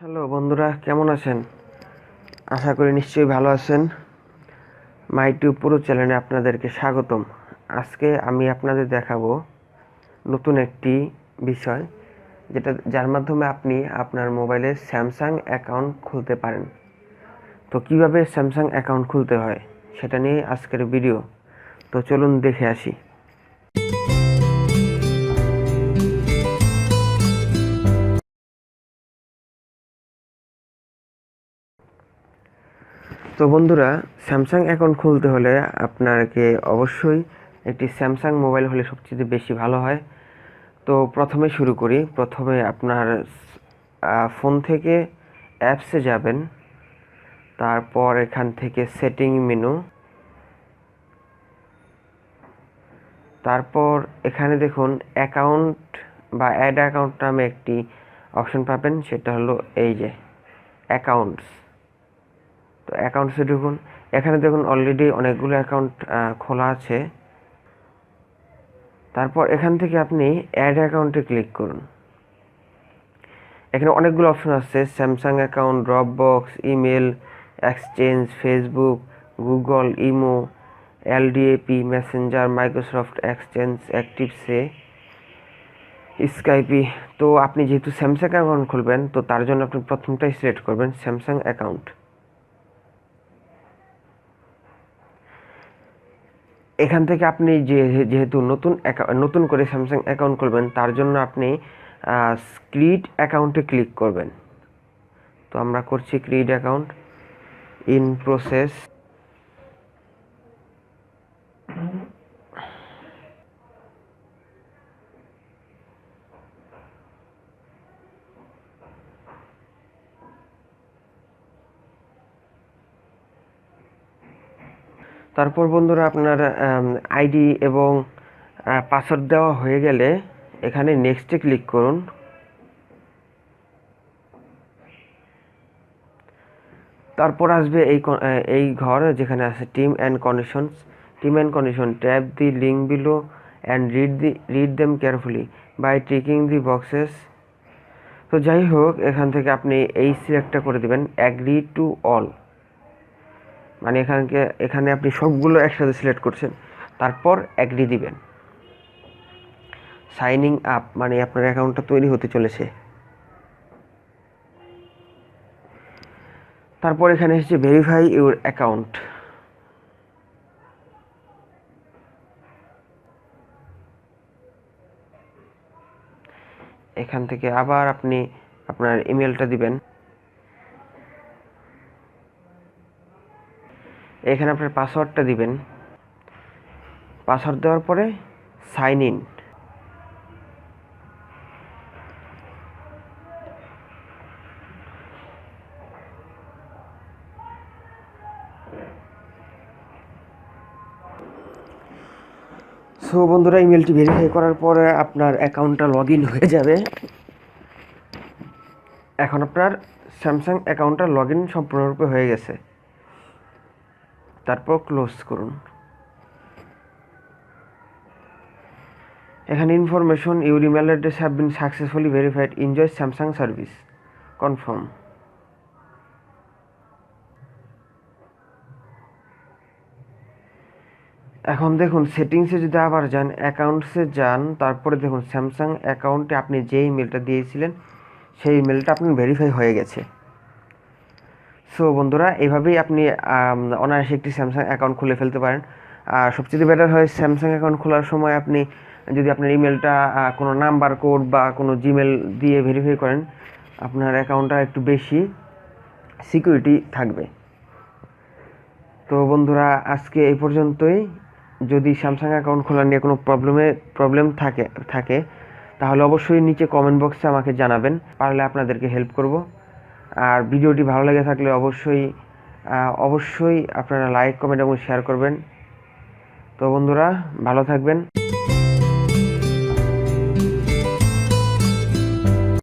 Hello বন্ধুরা, কেমন আছেন? আশা করি নিশ্চয়ই ভালো আছেন। মাই টু পুরো চ্যানেলে আপনাদেরকে স্বাগতম। আজকে আমি আপনাদের দেখাবো নতুন একটি বিষয়, যেটা, যার মাধ্যমে আপনি আপনার মোবাইলে স্যামসাং অ্যাকাউন্ট খুলতে পারেন। তো কীভাবে স্যামসাং অ্যাকাউন্ট খুলতে হয়, সেটা নিয়ে আজকের ভিডিও। তো চলুন দেখে আসি। তো বন্ধুরা স্যামসাং অ্যাকাউন্ট খুলতে হলে আপনাকে অবশ্যই একটি স্যামসাং মোবাইল হলে সবচেয়ে বেশি ভালো হয়। তো প্রথমে শুরু করি। প্রথমে আপনার ফোন থেকে অ্যাপসে যাবেন। তারপর এখান থেকে সেটিং মেনু তারপর এখানে দেখুন অ্যাকাউন্ট বা অ্যাড অ্যাকাউন্ট নামে একটি অপশন পাবেন। সেটা হলো এই যে অ্যাকাউন্টস তো অ্যাকাউন্টসে ঢুকুন। এখানে দেখুন অলরেডি অনেকগুলো অ্যাকাউন্ট খোলা আছে। তারপর এখান থেকে আপনি অ্যাড অ্যাকাউন্টে ক্লিক করুন। এখানে অনেকগুলো অপশন আছে Samsung account Dropbox email exchange Facebook Google imo LDAP messenger Microsoft exchange ActiveSync Skype তো আপনি যেহেতু স্যামসাং অ্যাকাউন্ট খুলবেন, তো তার জন্য আপনি প্রথমটাই সিলেক্ট করবেন স্যামসাং অ্যাকাউন্ট এখান থেকে আপনি যে যেহেতু নতুন নতুন করে স্যামসাং অ্যাকাউন্ট করবেন তার জন্য আপনি ক্রিড অ্যাকাউন্টে ক্লিক করবেন। তো আমরা করছি ক্রিড অ্যাকাউন্ট ইন প্রসেস তারপর বন্ধুরা আপনার আইডি এবং পাসওয়ার্ড দেওয়া হয়ে গেলে এখানে নেক্সটে ক্লিক করুন। তারপর আসবে এই এই ঘর যেখানে আছে term and conditions term and condition tap the link below and read the read them carefully by ticking the boxes তো যাই হোক, এখান থেকে আপনি এই সিলেক্টটা করে দেবেন। অ্যাগ্রি টু অল মানে এখানকে, এখানে আপনি সবগুলো একসাথে সিলেক্ট করছেন, তারপর অ্যাগ্রি দিবেন। সাইনিং আপ মানে আপনার অ্যাকাউন্টটা তৈরি হতে চলেছে। তারপর এখানে এসেছে ভেরিফাই ইউর অ্যাকাউন্ট এখান থেকে আবার আপনি আপনার ইমেলটা দিবেন। এখানে আপনার পাসওয়ার্ডটা দিবেন। পাসওয়ার্ড দেওয়ার পরে সাইন ইন। সো বন্ধুরা, ইমেলটি ভেরিফাই করার পরে আপনার অ্যাকাউন্টটা লগ ইন হয়ে যাবে। এখন আপনার স্যামসাং অ্যাকাউন্টটা লগ ইন সম্পূর্ণরূপে হয়ে গেছে। তারপর ক্লোজ করুন। এখানে information your email address have been successfully verified enjoy Samsung service confirm এখন দেখুন সেটিংসে যদি আবার যান অ্যাকাউন্টসে যান, তারপরে দেখুন স্যামসাং অ্যাকাউন্টে আপনি যে ইমেলটা দিয়েছিলেন, সেই ইমেলটা আপনার ভেরিফাই হয়ে গেছে। সো বন্ধুরা, এইভাবেই আপনি অনায়াসে একটি স্যামসাং অ্যাকাউন্ট খুলে ফেলতে পারেন। আর সবচেয়ে বেটার হয় স্যামসাং অ্যাকাউন্ট খোলার সময় আপনি যদি আপনার ইমেলটা কোনো নাম্বার কোড বা কোনো জিমেল দিয়ে ভেরিফাই করেন, আপনার অ্যাকাউন্টটা একটু বেশি সিকিউরিটি থাকবে। তো বন্ধুরা, আজকে এই পর্যন্তই। যদি স্যামসাং অ্যাকাউন্ট খোলা নিয়ে কোনো প্রবলেমে প্রবলেম থাকে থাকে, তাহলে অবশ্যই নিচে কমেন্ট বক্সে আমাকে জানাবেন। পারলে আপনাদেরকে হেল্প করব। আর ভিডিওটি ভালো লেগে থাকলে অবশ্যই অবশ্যই আপনারা লাইক কমেন্ট এবং শেয়ার করবেন। তো বন্ধুরা, ভালো থাকবেন।